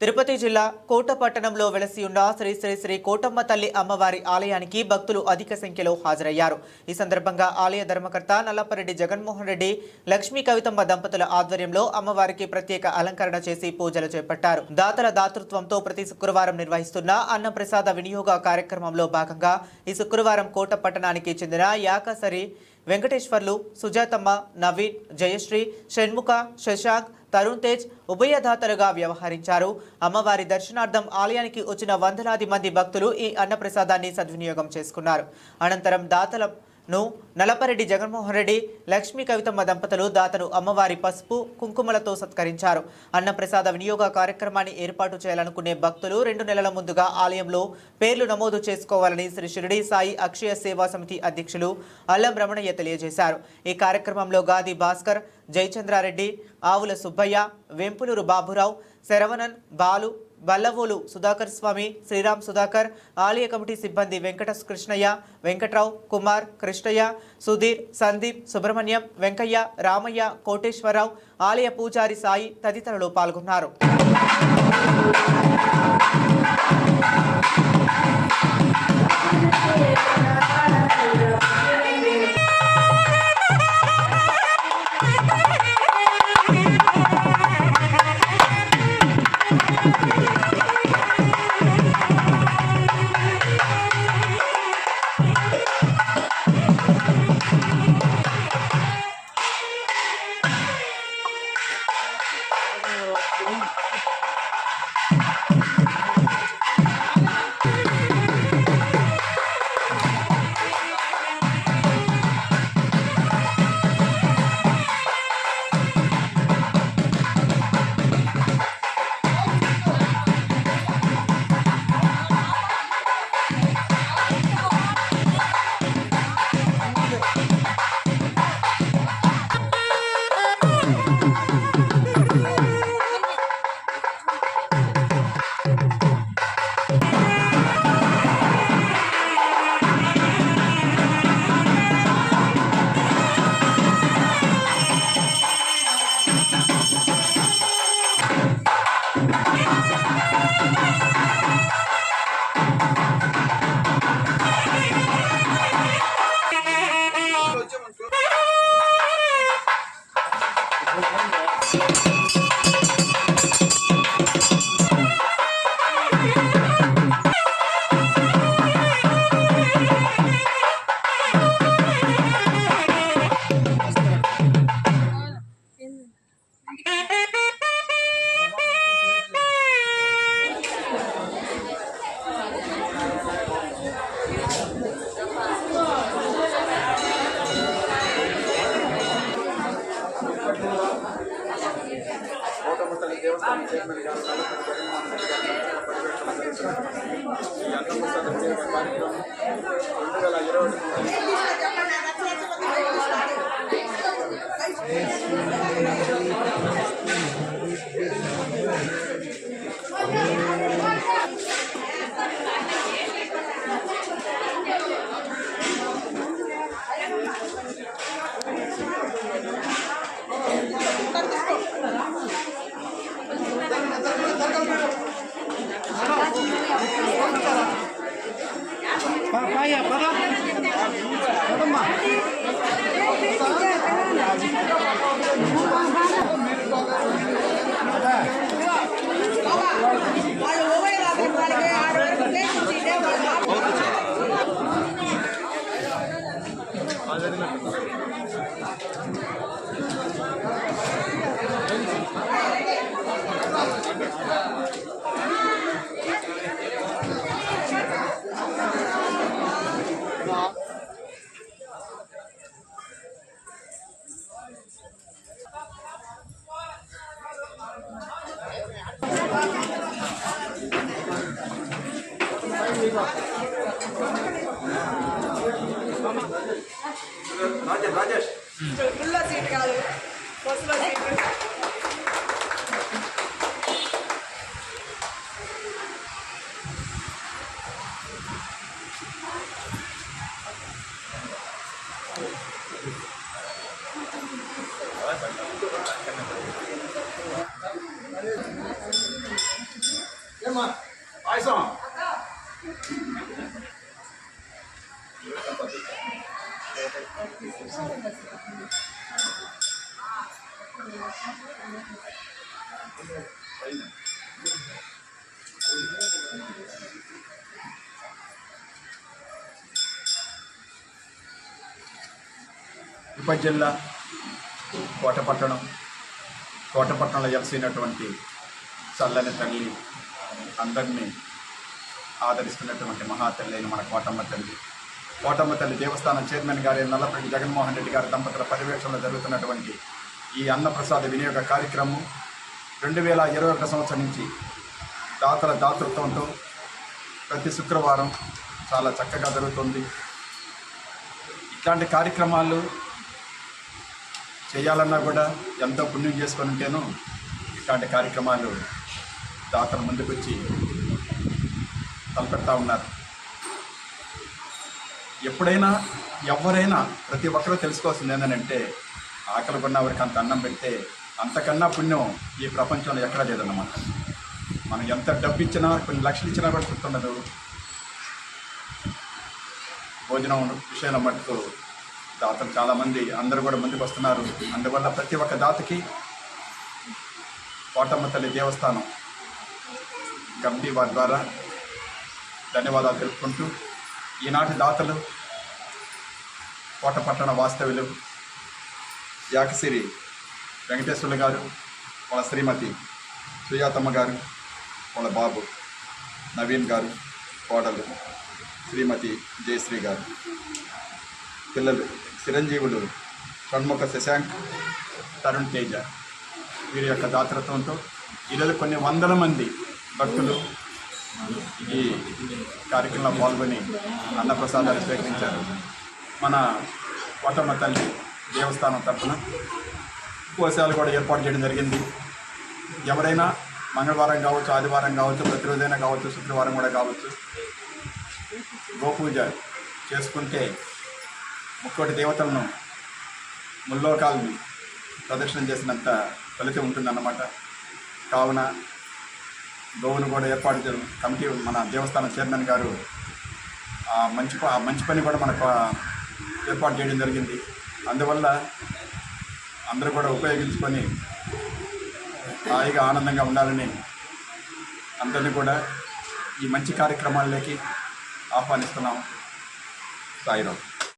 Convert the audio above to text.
తిరుపతి జిల్లా కోట పట్టణంలో వెలసి ఉన్న శ్రీ శ్రీ శ్రీ కోటమ్మ తల్లి అమ్మవారి ఆలయానికి భక్తులు అధిక సంఖ్యలో హాజరయ్యారు. ఈ సందర్భంగా ఆలయ ధర్మకర్త నల్లపరెడ్డి జగన్మోహన్ రెడ్డి లక్ష్మీ కవితమ్మ దంపతుల ఆధ్వర్యంలో అమ్మవారికి ప్రత్యేక అలంకరణ చేసి పూజలు చేపట్టారు. దాతల దాతృత్వంతో ప్రతి శుక్రవారం నిర్వహిస్తున్న అన్నప్రసాద వినియోగ కార్యక్రమంలో భాగంగా ఈ శుక్రవారం కోట పట్టణానికి చెందిన యాకసరి వెంకటేశ్వర్లు సుజాతమ్మ నవీన్ జయశ్రీ షణ్ముఖ శశాంక్ తరుణ్ తేజ్ ఉభయదాతలుగా వ్యవహరించారు. అమ్మవారి దర్శనార్థం ఆలయానికి వచ్చిన వందలాది మంది భక్తులు ఈ అన్నప్రసాదాన్ని సద్వినియోగం చేసుకున్నారు. అనంతరం దాతలను నలపరెడ్డి జగన్మోహన్ రెడ్డి లక్ష్మీ కవితమ్మ దంపతులు దాతను అమ్మవారి పసుపు కుంకుమలతో సత్కరించారు. అన్నప్రసాద వినియోగ కార్యక్రమాన్ని ఏర్పాటు చేయాలనుకునే భక్తులు రెండు నెలల ముందుగా ఆలయంలో పేర్లు నమోదు చేసుకోవాలని శ్రీ షిరిడి సాయి అక్షయ సేవా సమితి అధ్యక్షులు అల్లం రమణయ్య తెలియజేశారు. ఈ కార్యక్రమంలో గాది భాస్కర్ జయచంద్రారెడ్డి ఆవుల సుబ్బయ్య వెంపులూరు బాబురావు శరవణన్ బాలు బల్లవోలు సుధాకర్ స్వామి శ్రీరామ్ సుధాకర్ ఆలయ కమిటీ సిబ్బంది వెంకట కృష్ణయ్య వెంకట్రావు కుమార్ కృష్ణయ్య సుధీర్ సందీప్ సుబ్రహ్మణ్యం వెంకయ్య రామయ్య కోటేశ్వరరావు ఆలయ పూజారి సాయి తదితరులు పాల్గొన్నారు. Hallelujah. దేవస్థానం రాజేష్ రాజేష్ ఫుల్లో సీట్ కాదు బస్సులో సీట్ ఉప జిల్లా కోటపట్టణం. కోటపట్టణంలో ఎలసినటువంటి చల్లని తల్లి అందరినీ ఆదరిస్తున్నటువంటి మహాతల్లి అయిన మన కోటమ్మ తల్లి. కోటమ్మ తల్లి దేవస్థానం చైర్మన్ గారి నల్లపరెడ్డి జగన్మోహన్ రెడ్డి గారి దంపతుల పర్యవేక్షణలో జరుగుతున్నటువంటి ఈ అన్నప్రసాద వినియోగ కార్యక్రమం రెండు వేల ఇరవై ఒకటి సంవత్సరం నుంచి దాతల దాతృత్వంతో ప్రతి శుక్రవారం చాలా చక్కగా జరుగుతుంది. ఇట్లాంటి కార్యక్రమాలు చేయాలన్నా కూడా ఎంతో పుణ్యం చేసుకొని ఉంటేనో ఇట్లాంటి కార్యక్రమాలు దాతల ముందుకు వచ్చి తలపెడతా ఉన్నారు. ఎప్పుడైనా ఎవరైనా ప్రతి ఒక్కరూ తెలుసుకోవాల్సింది ఏంటంటే ఆకలి కొన్న వారికి అంత అన్నం పెడితే అంతకన్నా పుణ్యం ఈ ప్రపంచంలో ఎక్కడా లేదన్నమాట. మనం ఎంత డబ్బు ఇచ్చినా కొన్ని లక్షలు ఇచ్చినా కూడా గుర్తుండదు. భోజనం విషయంలో మటుకు దాతలు చాలామంది అందరూ కూడా ముందుకు వస్తున్నారు. అందువల్ల ప్రతి ఒక్క దాతకి కోటమ్మ తల్లి దేవస్థానం కమిటీ వారి ద్వారా ధన్యవాదాలు తెలుపుకుంటూ ఈనాటి దాతలు కోట పట్టణ వాస్తవ్యులు యాకసిరి వెంకటేశ్వర్లు గారు వాళ్ళ శ్రీమతి సుజాతమ్మ గారు వాళ్ళ బాబు నవీన్ గారు కోడలు శ్రీమతి జయశ్రీ గారు. పిల్లలు చిరంజీవులు షణ్ముఖ శశాంక్ తరుణ్ తేజ. వీరి యొక్క దాతృత్వంతో ఈరోజు కొన్ని వందల మంది భక్తులు ఈ కార్యక్రమంలో పాల్గొని అన్నప్రసాదాలు స్వీకరించారు. మన కోటమ్మ తల్లి దేవస్థానం తరఫున ఉపవాసాలు కూడా ఏర్పాటు చేయడం జరిగింది. ఎవరైనా మంగళవారం కావచ్చు ఆదివారం కావచ్చు ప్రతిరోజైనా కావచ్చు శుక్రవారం కూడా కావచ్చు గోపూజ చేసుకుంటే ముక్కోటి దేవతలను ముల్లోకాలని ప్రదక్షిణం చేసినంత ఫలితం ఉంటుందన్నమాట. కావున గోవును కూడా ఏర్పాటు చేయడం కమిటీ మన దేవస్థానం చైర్మన్ గారు ఆ మంచి ఆ మంచి పని కూడా మనకు ఏర్పాటు చేయడం జరిగింది. అందువల్ల అందరూ కూడా ఉపయోగించుకొని హాయిగా ఆనందంగా ఉండాలని అందరినీ కూడా ఈ మంచి కార్యక్రమాల్లోకి ఆహ్వానిస్తున్నాం. సాయిరావు